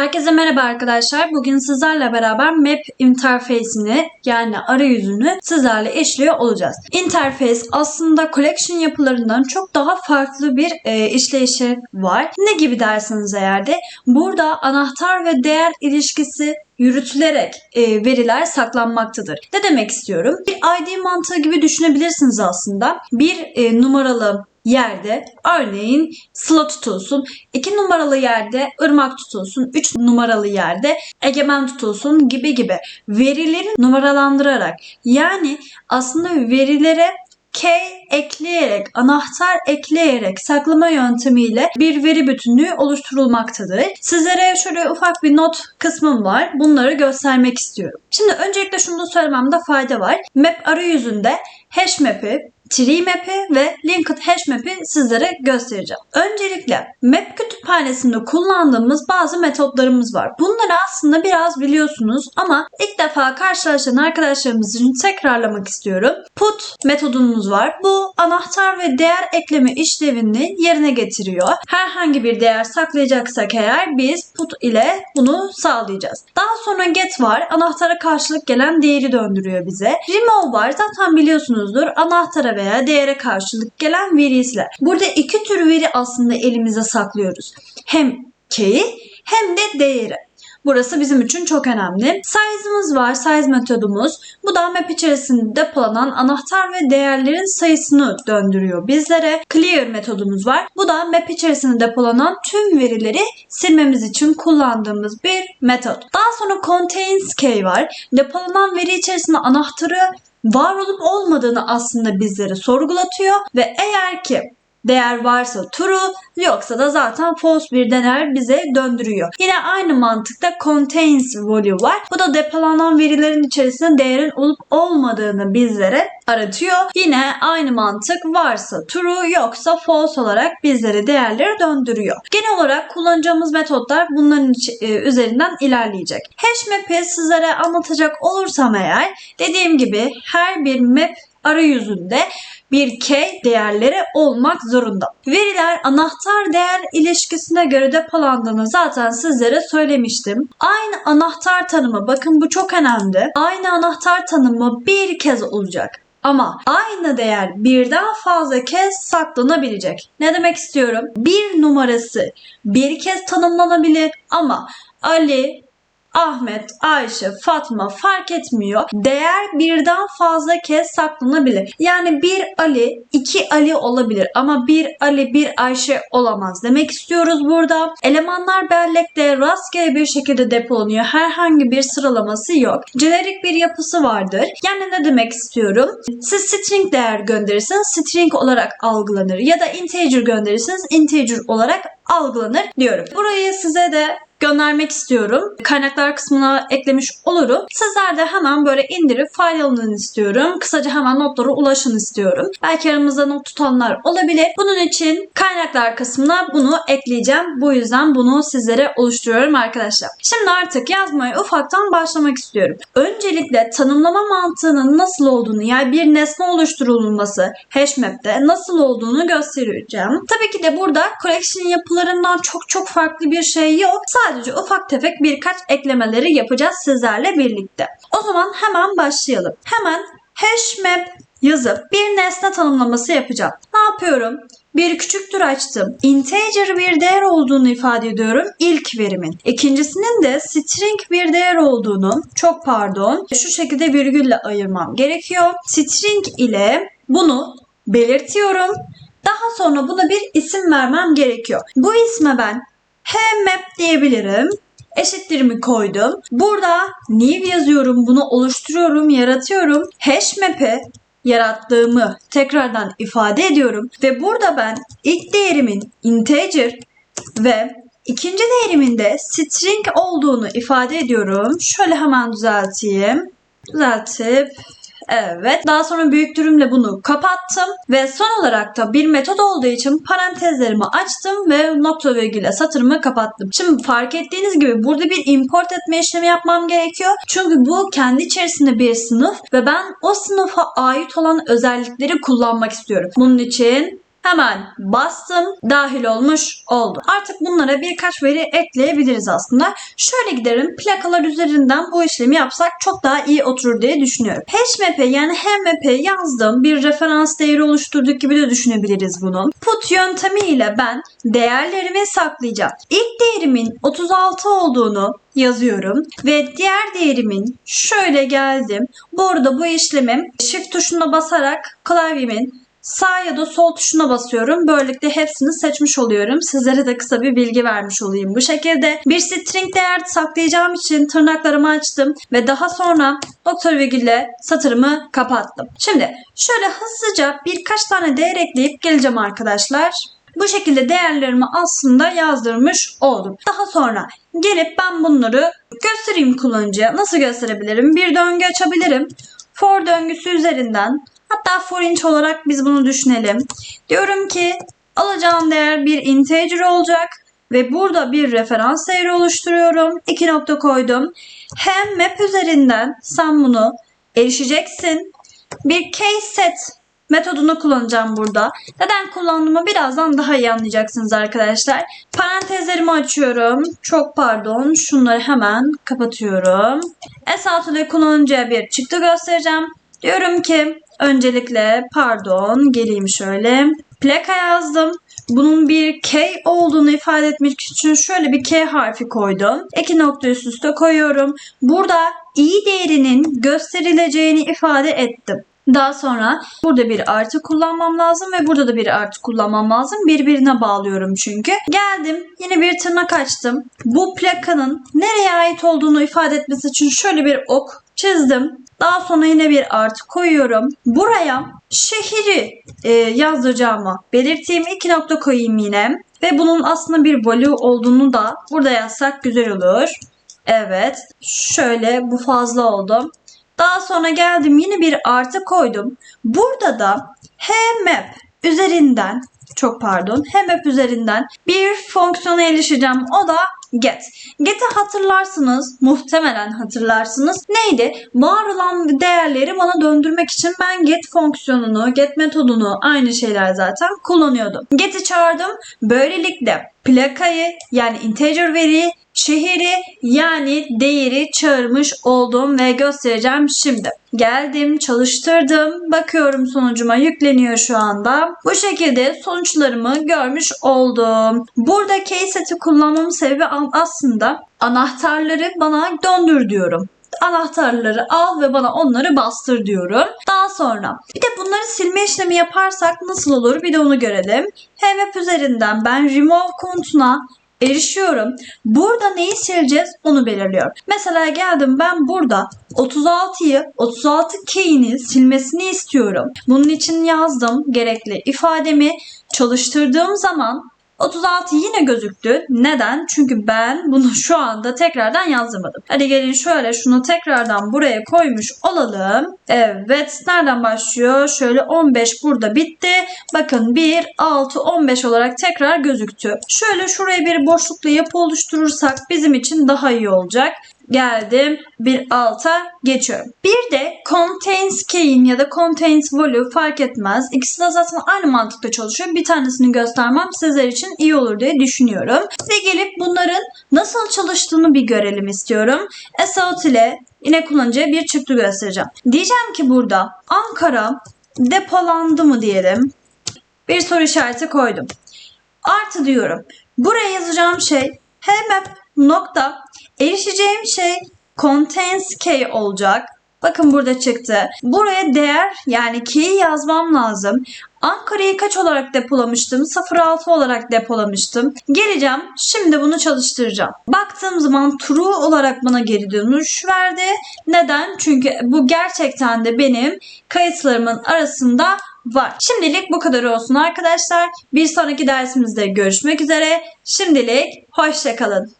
Herkese merhaba arkadaşlar. Bugün sizlerle beraber map interface'ini yani arayüzünü sizlerle işliyor olacağız. Interface aslında collection yapılarından çok daha farklı bir e, işleyişi var. Ne gibi dersiniz eğer de burada anahtar ve değer ilişkisi yürütülerek e, veriler saklanmaktadır. Ne demek istiyorum? Bir ID mantığı gibi düşünebilirsiniz aslında. Bir e, numaralı yerde örneğin Sıla tutulsun. 2 numaralı yerde ırmak tutulsun. 3 numaralı yerde egemen tutulsun gibi gibi. Verileri numaralandırarak yani aslında verilere key ekleyerek, anahtar ekleyerek saklama yöntemiyle bir veri bütünlüğü oluşturulmaktadır. Sizlere şöyle ufak bir not kısmım var. Bunları göstermek istiyorum. Şimdi öncelikle şunu söylememde fayda var. Map arayüzünde hash map'i, tree map'i ve linked hash map'i sizlere göstereceğim. Öncelikle map kütüphanesinde kullandığımız bazı metotlarımız var. Bunları aslında biraz biliyorsunuz ama ilk defa karşılaşan arkadaşlarımız için tekrarlamak istiyorum. Put metodumuz var. Bu anahtar ve değer ekleme işlevini yerine getiriyor. Herhangi bir değer saklayacaksak eğer biz put ile bunu sağlayacağız. Daha sonra get var. Anahtara karşılık gelen değeri döndürüyor bize. Remove var. Zaten biliyorsunuzdur. Anahtara veya değere karşılık gelen veriler. Burada iki tür veri aslında elimize saklıyoruz. Hem key'i hem de değeri. Burası bizim için çok önemli. Size'ımız var, size metodumuz. Bu da map içerisinde depolanan anahtar ve değerlerin sayısını döndürüyor bizlere. Clear metodumuz var. Bu da map içerisinde depolanan tüm verileri silmemiz için kullandığımız bir metot. Daha sonra contains key var. Depolanan veri içerisinde anahtarı var olup olmadığını aslında bizlere sorgulatıyor ve eğer ki Değer varsa true yoksa da zaten false bir değer bize döndürüyor. Yine aynı mantıkta contains value var. Bu da depolanan verilerin içerisinde değerin olup olmadığını bizlere aratıyor. Yine aynı mantık varsa true yoksa false olarak bizlere değerleri döndürüyor. Genel olarak kullanacağımız metotlar bunların e, üzerinden ilerleyecek. Hash map'i sizlere anlatacak olursam eğer dediğim gibi her bir map arayüzünde bir key değerleri olmak zorunda. Veriler anahtar değer ilişkisine göre depolandığını zaten sizlere söylemiştim. Aynı anahtar tanımı bakın bu çok önemli. Aynı anahtar tanımı bir kez olacak. Ama aynı değer birden fazla kez saklanabilecek. Ne demek istiyorum? Bir numarası bir kez tanımlanabilir ama Ali, Ahmet, Ayşe, Fatma fark etmiyor. Değer birden fazla kez saklanabilir. Yani bir Ali, iki Ali olabilir ama bir Ali, bir Ayşe olamaz. Demek istiyoruz burada. Elemanlar bellekte rastgele bir şekilde depolanıyor. Herhangi bir sıralaması yok. Jenerik bir yapısı vardır. Yani ne demek istiyorum? Siz string değer gönderirseniz string olarak algılanır ya da integer gönderirseniz integer olarak algılanır diyorum. Burayı size de göndermek istiyorum. Kaynaklar kısmına eklemiş olurum. Sizler de hemen böyle indirip faydalanın istiyorum. Kısaca hemen notlara ulaşın istiyorum. Belki aramızda not tutanlar olabilir. Bunun için kaynaklar kısmına bunu ekleyeceğim. Bu yüzden bunu sizlere oluşturuyorum arkadaşlar. Şimdi artık yazmaya ufaktan başlamak istiyorum. Öncelikle tanımlama mantığının nasıl olduğunu yani bir nesne oluşturulması hashmap'te nasıl olduğunu göstereceğim. Tabii ki de burada collection yapılarından çok çok farklı bir şey yok. Sadece Sadece ufak tefek birkaç eklemeleri yapacağız sizlerle birlikte. O zaman hemen başlayalım. Hemen hash map yazıp bir nesne tanımlaması yapacağım. Ne yapıyorum? Bir küçüktür açtım. Integer bir değer olduğunu ifade ediyorum ilk verimin. İkincisinin de string bir değer olduğunu, çok pardon, şu şekilde virgülle ayırmam gerekiyor. String ile bunu belirtiyorum. Daha sonra buna bir isim vermem gerekiyor. Bu isme ben hem map diyebilirim. Eşittirimi koydum. Burada new yazıyorum. Bunu oluşturuyorum, yaratıyorum. Hash map'i yarattığımı tekrardan ifade ediyorum. Ve burada ben ilk değerimin integer ve ikinci değerimin de string olduğunu ifade ediyorum. Şöyle hemen düzelteyim. Düzeltip Evet. Daha sonra büyüktürümle bunu kapattım ve son olarak da bir metot olduğu için parantezlerimi açtım ve nokta virgülle satırımı kapattım. Şimdi fark ettiğiniz gibi burada bir import etme işlemi yapmam gerekiyor. Çünkü bu kendi içerisinde bir sınıf ve ben o sınıfa ait olan özellikleri kullanmak istiyorum. Bunun için Hemen bastım. Dahil olmuş oldu. Artık bunlara birkaç veri ekleyebiliriz aslında. Şöyle giderim. Plakalar üzerinden bu işlemi yapsak çok daha iyi oturur diye düşünüyorum. HashMap'e yani HMap'e yazdım. Bir referans değeri oluşturduk gibi de düşünebiliriz bunu. Put yöntemiyle ben değerlerimi saklayacağım. İlk değerimin 36 olduğunu yazıyorum ve diğer değerimin şöyle geldim. Bu arada bu işlemim shift tuşuna basarak klavyemin sağ ya da sol tuşuna basıyorum. Böylelikle hepsini seçmiş oluyorum. Sizlere de kısa bir bilgi vermiş olayım bu şekilde. Bir string değer saklayacağım için tırnaklarımı açtım ve daha sonra nokta virgülle satırımı kapattım. Şimdi şöyle hızlıca birkaç tane değer ekleyip geleceğim arkadaşlar. Bu şekilde değerlerimi aslında yazdırmış oldum. Daha sonra gelip ben bunları göstereyim kullanıcıya. Nasıl gösterebilirim? Bir döngü açabilirim. For döngüsü üzerinden hatta for inch olarak biz bunu düşünelim. Diyorum ki alacağım değer bir integer olacak ve burada bir referans değeri oluşturuyorum. İki nokta koydum. Hem map üzerinden sen bunu erişeceksin. Bir case set metodunu kullanacağım burada. Neden kullandığımı birazdan daha iyi anlayacaksınız arkadaşlar. Parantezlerimi açıyorum. Çok pardon. Şunları hemen kapatıyorum. S6 ile kullanıcıya bir çıktı göstereceğim. Diyorum ki öncelikle pardon geleyim şöyle. Plaka yazdım. Bunun bir K olduğunu ifade etmek için şöyle bir K harfi koydum. İki nokta üst üste koyuyorum. Burada i değerinin gösterileceğini ifade ettim. Daha sonra burada bir artı kullanmam lazım ve burada da bir artı kullanmam lazım. Birbirine bağlıyorum çünkü. Geldim yine bir tırnak açtım. Bu plakanın nereye ait olduğunu ifade etmesi için şöyle bir ok çizdim. Daha sonra yine bir artı koyuyorum. Buraya şehri e, yazdıracağımı belirteyim. iki nokta koyayım yine. Ve bunun aslında bir value olduğunu da burada yazsak güzel olur. Evet. Şöyle bu fazla oldu. Daha sonra geldim yine bir artı koydum. Burada da hmap üzerinden çok pardon hmap üzerinden bir fonksiyona erişeceğim. O da get. Get'i hatırlarsınız. Muhtemelen hatırlarsınız. Neydi? Var olan değerleri bana döndürmek için ben get fonksiyonunu, get metodunu aynı şeyler zaten kullanıyordum. Get'i çağırdım. Böylelikle plakayı yani integer veriyi şehri yani değeri çağırmış oldum ve göstereceğim şimdi. Geldim, çalıştırdım. Bakıyorum sonucuma yükleniyor şu anda. Bu şekilde sonuçlarımı görmüş oldum. Burada case seti kullanmamın sebebi aslında anahtarları bana döndür diyorum anahtarları al ve bana onları bastır diyorum. Daha sonra bir de bunları silme işlemi yaparsak nasıl olur bir de onu görelim. HMAP üzerinden ben remove komutuna erişiyorum. Burada neyi sileceğiz onu belirliyor. Mesela geldim ben burada 36'yı 36 key'ini silmesini istiyorum. Bunun için yazdım gerekli ifademi çalıştırdığım zaman 36 yine gözüktü. Neden? Çünkü ben bunu şu anda tekrardan yazdırmadım. Hadi gelin şöyle şunu tekrardan buraya koymuş olalım. Evet. Nereden başlıyor? Şöyle 15 burada bitti. Bakın 1, 6, 15 olarak tekrar gözüktü. Şöyle şuraya bir boşlukla yapı oluşturursak bizim için daha iyi olacak geldim bir alta geçiyorum. Bir de contains key'in ya da contains value fark etmez. İkisi de zaten aynı mantıkla çalışıyor. Bir tanesini göstermem sizler için iyi olur diye düşünüyorum. Ve gelip bunların nasıl çalıştığını bir görelim istiyorum. Assault ile yine kullanıcıya bir çıktı göstereceğim. Diyeceğim ki burada Ankara depolandı mı diyelim. Bir soru işareti koydum. Artı diyorum. Buraya yazacağım şey hmap nokta erişeceğim şey contains key olacak. Bakın burada çıktı. Buraya değer yani key'i yazmam lazım. Ankara'yı kaç olarak depolamıştım? 06 olarak depolamıştım. Geleceğim. Şimdi bunu çalıştıracağım. Baktığım zaman true olarak bana geri dönüş verdi. Neden? Çünkü bu gerçekten de benim kayıtlarımın arasında var. Şimdilik bu kadar olsun arkadaşlar. Bir sonraki dersimizde görüşmek üzere. Şimdilik hoşçakalın.